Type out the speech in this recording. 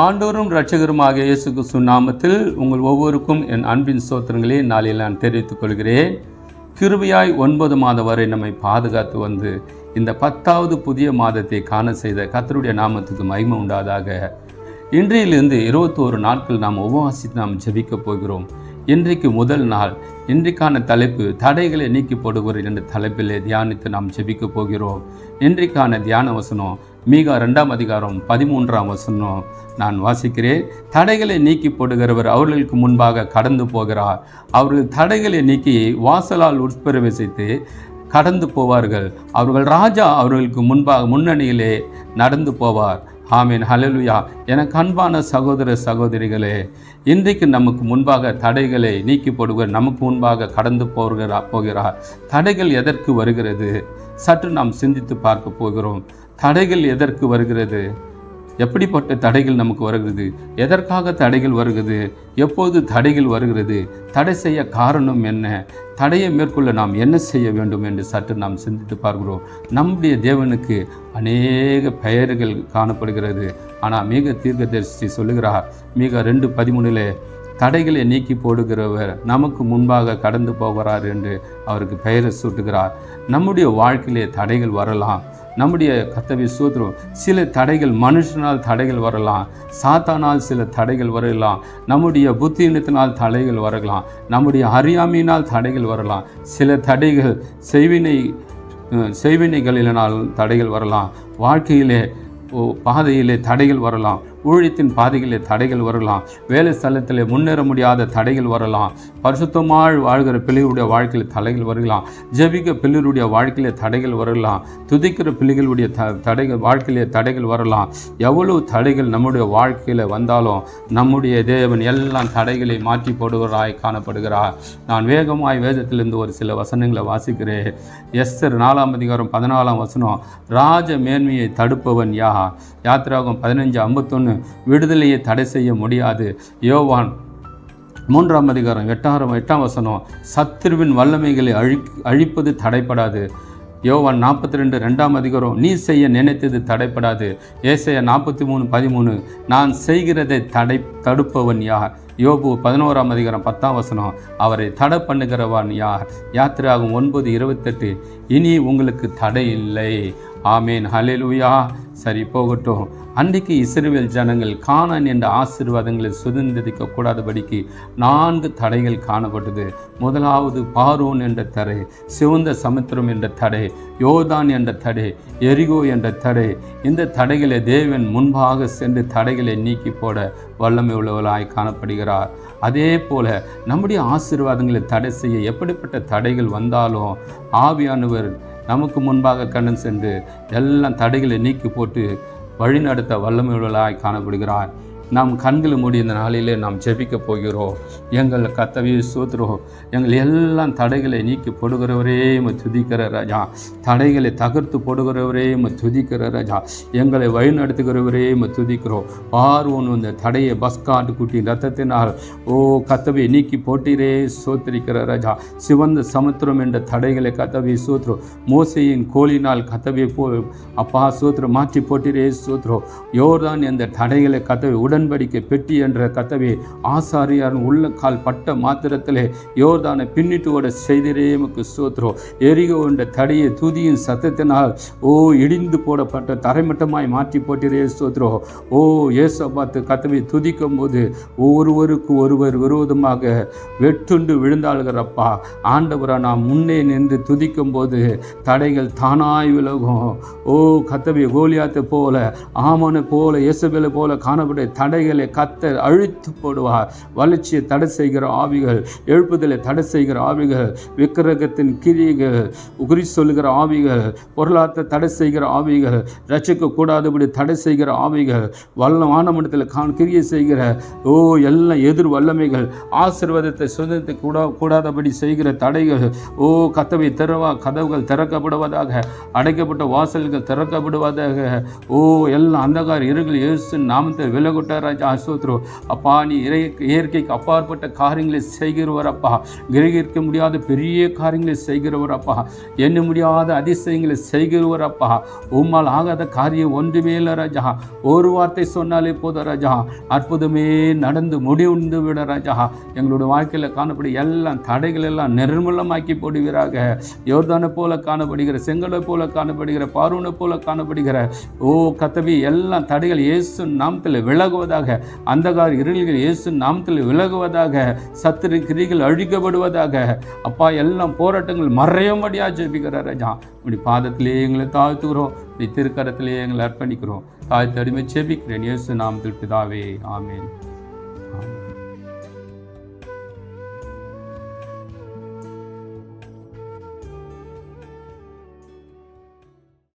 ஆண்டோரும் இரட்சகருமாக இயேசு கிறிஸ்து நாமத்தில் உங்கள் ஒவ்வொருக்கும் என் அன்பின் சோத்திரங்களே. நாளில் நான் தெரிவித்துக் கொள்கிறேன். கிருபியாய் ஒன்பது மாதம் வரை நம்மை பாதுகாத்து வந்து இந்த பத்தாவது புதிய மாதத்தை காண செய்த கத்தருடைய நாமத்துக்கு மகிமை உண்டாதாக. இன்றையிலிருந்து இருபத்தோரு நாட்கள் நாம் உபவாசித்து நாம் ஜெபிக்க போகிறோம். இன்றைக்கு முதல் நாள். இன்றைக்கான தலைப்பு தடைகளை நீக்கி போடுகிறேன் என்ற தலைப்பிலே தியானித்து நாம் ஜெபிக்கப் போகிறோம். இன்றைக்கான தியான வசனம் மீகா ரெண்டாம் அதிகாரம் பதிமூன்றாம் வசனம் நான் வாசிக்கிறேன். தடைகளை நீக்கி போடுகிறவர் அவர்களுக்கு முன்பாக கடந்து போகிறார். அவர்கள் தடைகளை நீக்கி வாசலால் உட்பிரவேசித்து கடந்து போவார்கள். அவர்கள் ராஜா அவர்களுக்கு முன்பாக முன்னணியிலே நடந்து போவார். ஆமீன். ஹலலுயா எனக்கு அன்பான சகோதர சகோதரிகளே இன்றைக்கு நமக்கு முன்பாக தடைகளை நீக்கி போடுகிற நமக்கு முன்பாக கடந்து போகிறார் போகிறார். தடைகள் எதற்கு வருகிறது? சற்று நாம் சிந்தித்து பார்க்க போகிறோம். தடைகள் எதற்கு வருகிறது? எப்படிப்பட்ட தடைகள் நமக்கு வருகிறது? எதற்காக தடைகள் வருகிறது? எப்போது தடைகள் வருகிறது? தடை செய்ய காரணம் என்ன? தடையை மேற்கொள்ள நாம் என்ன செய்ய வேண்டும் என்று சற்று நாம் சிந்தித்து பார்க்கிறோம். நம்முடைய தேவனுக்கு அநேக பெயர்கள் காணப்படுகிறது. ஆனால் மிக தீர்க்கதரிசி சொல்லுகிறார் மிக ரெண்டு பதிமூணில் தடைகளை நீக்கி போடுகிறவர் நமக்கு முன்பாக கடந்து போகிறார் என்று அவருக்கு பெயரை சூட்டுகிறார். நம்முடைய வாழ்க்கையிலே தடைகள் வரலாம். நம்முடைய கத்தவி சூத்திரம் சில தடைகள் மனுஷனால் தடைகள் வரலாம். சாத்தானால் சில தடைகள் வரலாம். நம்முடைய புத்தியினத்தினால் தடைகள் வரலாம். நம்முடைய அறியாமையினால் தடைகள் வரலாம். சில தடைகள் செய்வினை செய்வினைகளினால் தடைகள் வரலாம். வாழ்க்கையிலே பாதையிலே தடைகள் வரலாம். ஊழியத்தின் பாதைகளில் தடைகள் வரலாம். வேலை ஸ்தலத்தில் முன்னேற முடியாத தடைகள் வரலாம். பரிசுத்தமாக வாழ்கிற பிள்ளைகளுடைய வாழ்க்கையில் தடைகள் வரலாம். ஜெபிக்க பிள்ளைகளுடைய வாழ்க்கையிலே தடைகள் வரலாம். துதிக்கிற பிள்ளைகளுடைய த தடைகள் வாழ்க்கையிலே தடைகள் வரலாம். எவ்வளவு தடைகள் நம்முடைய வாழ்க்கையில் வந்தாலும் நம்முடைய தேவன் எல்லாம் தடைகளை மாற்றி போடுவராய் காணப்படுகிறார். நான் வேகமாய் வேதத்திலிருந்து ஒரு சில வசனங்களை வாசிக்கிறேன். எஸ்தர் நாலாம் அதிகாரம் பதினாலாம் வசனம் ராஜ மேன்மையை தடுப்பவன் யா யாத்திராகும் பதினஞ்சு ஐம்பத்தொன்று விடுதலையை தடை செய்ய முடியாது. யோவான் மூன்றாம் அதிகாரம் எட்டாம் எட்டாம் வசனம் சத்துருவின் வல்லமைகளை அழி அழிப்பது தடைப்படாது யோவான் நாற்பத்தி ரெண்டு ரெண்டாம் அதிகாரம் நீ செய்ய நினைத்தது தடைப்படாது ஏசைய நாற்பத்தி மூணு பதிமூணு நான் செய்கிறதை தடை தடுப்பவன் யார்? யோபு பதினோராம் அதிகாரம் பத்தாம் வசனம் அவரை தடை பண்ணுகிறவன் யார்? யாத்திராகும் ஒன்பது இருபத்தெட்டு இனி உங்களுக்கு தடை இல்லை ஆமேன். ஹலெலுயா சரி போகட்டும் அன்றைக்கு இஸ்ரேல் ஜனங்கள் காணான் என்ற ஆசீர்வாதங்களை சுதந்திரிக்க கூடாதபடிக்கு நான்கு தடைகள் காணப்பட்டது. முதலாவது பாரோன் என்ற தடை சிவந்த சமுத்திரம் என்ற தடை யோதான் என்ற தடை எரிகோ என்ற தடை. இந்த தடைகளை தேவன் முன்பாக சென்று தடைகளை நீக்கி போட வல்லமை உள்ளவர்களாய் காணப்படுகிறார். அதே போல நம்முடைய ஆசீர்வாதங்களை தடை செய்ய எப்படிப்பட்ட தடைகள் வந்தாலும் ஆவியானவர் நமக்கு முன்பாக கண்ணன் சென்று எல்லாம் தடைகளை நீக்கி போட்டு வழிநடத்த வல்லமையுள்ளவர்களாய் காணப்படுகிறார். நாம் கண்களை மூடி இந்த நாளிலே நாம் ஜெபிக்க போகிறோம். எங்கள் கத்தவியை சோத்துறோம் எங்கள் எல்லாம் தடைகளை நீக்கி போடுகிறவரே துதிக்கிற ராஜா. தடைகளை தகர்த்து போடுகிறவரே ம துதிக்கிற ராஜா. எங்களை வழிநடத்துகிறவரே ம துதிக்கிறோம். பார்வோன் இந்த தடையை பஸ்காட்டு குட்டி ரத்தத்தினால் ஓ கத்தவை நீக்கி போட்டீரே சோத்திரிக்கிற ராஜா. சிவந்த சமுத்திரம் என்ற தடைகளை கத்தவை சோத்துறோம் மோசையின் கோலினால் கத்தவை போ அப்பா சூத்திரம் மாற்றி போட்டீரே சூத்துறோம் யோர்தான் என்ற தடைகளை கத்தவை உடன்படிக்கை பெட்டி என்ற கதவை ஆசாரியார் உள்ள கால் பட்ட மாத்திரத்திலே யோர்தானை பின்னிட்டு ஓட செய்திரே எமக்கு சோத்ரோ. எரிகோ என்ற தடையை துதியின் சத்தத்தினால் ஓ இடிந்து போடப்பட்ட தரைமட்டமாய் மாற்றி போட்டிரே சோத்ரோ. ஓ ஏச பார்த்து கதவை துதிக்கும் போது ஒருவருக்கு ஒருவர் விரோதமாக வெட்டுண்டு விழுந்தாளுகிறப்பா ஆண்டவரை நாம் முன்னே நின்று துதிக்கும் போது தடைகள் தானாய் விலகும். ஓ கத்தவை கோலியாத்தை போல ஆமனை போல இயேசுபேலை போல காணப்பட்ட தடைகளை கத்தர் அழித்து போடுவார். வளர்ச்சியை தடை செய்கிற ஆவிகள் எழுப்புதலை தடை செய்கிற ஆவிகள் விக்கிரகத்தின் கிரியைகள் குறி சொல்லுகிற ஆவிகள் பொருளாதாரத்தை தடை செய்கிற ஆவிகள் ரசிக்கக்கூடாதபடி கூடாதபடி தடை செய்கிற ஆவிகள் வல்ல வானமண்டத்தில் கான் கிரியை செய்கிற ஓ எல்லாம் எதிர் வல்லமைகள் ஆசீர்வாதத்தை சுதந்திரத்தை கூட கூடாதபடி செய்கிற தடைகள் ஓ கதவை திறவா கதவுகள் திறக்கப்படுவதாக அடைக்கப்பட்ட வாசல்கள் திறக்கப்படுவதாக ஓ எல்லாம் அந்தகார இருகள் இயேசு நாமத்தை விலகுட்ட ராஜா அசோத்ரோ அப்பா நீ இறை இயற்கைக்கு அப்பாற்பட்ட காரியங்களை செய்கிறவர் அப்பா. கிரகிக்க முடியாத பெரிய காரியங்களை செய்கிறவர் அப்பா. எண்ண முடியாத அதிசயங்களை செய்கிறவர் அப்பா. உம்மால் ஆகாத காரியம் ஒன்றுமே இல்லை ராஜா. ஒரு வார்த்தை சொன்னாலே போதும் ராஜா. அற்புதமே நடந்து முடிவுந்து விட ராஜா. எங்களோட வாழ்க்கையில் காணப்படும் எல்லாம் தடைகள் எல்லாம் நிர்மூலமாக்கி போடுவீராக. யோர்தானை போல காணப்படுகிற செங்கலை போல காணப்படுகிற பார்வனை போல காணப்படுகிற ஓ கத்தவி எல்லாம் தடைகள் இயேசு நாமத்தில் விலகுவது விலகுவதாக அந்தகார இருள்கள் இயேசு நாமத்தில் விலகுவதாக சத்துரு கிரிகள் அழிக்கப்படுவதாக. அப்பா எல்லாம் போராட்டங்கள் மறையும்படியாக ஜெபிக்கிறார் ராஜா. இப்படி பாதத்திலேயே எங்களை தாழ்த்துகிறோம். இப்படி திருக்கரத்திலேயே எங்களை அர்ப்பணிக்கிறோம். தாழ்த்து அடிமை ஜெபிக்கிறேன். இயேசு நாமத்தில் பிதாவே. ஆமேன்.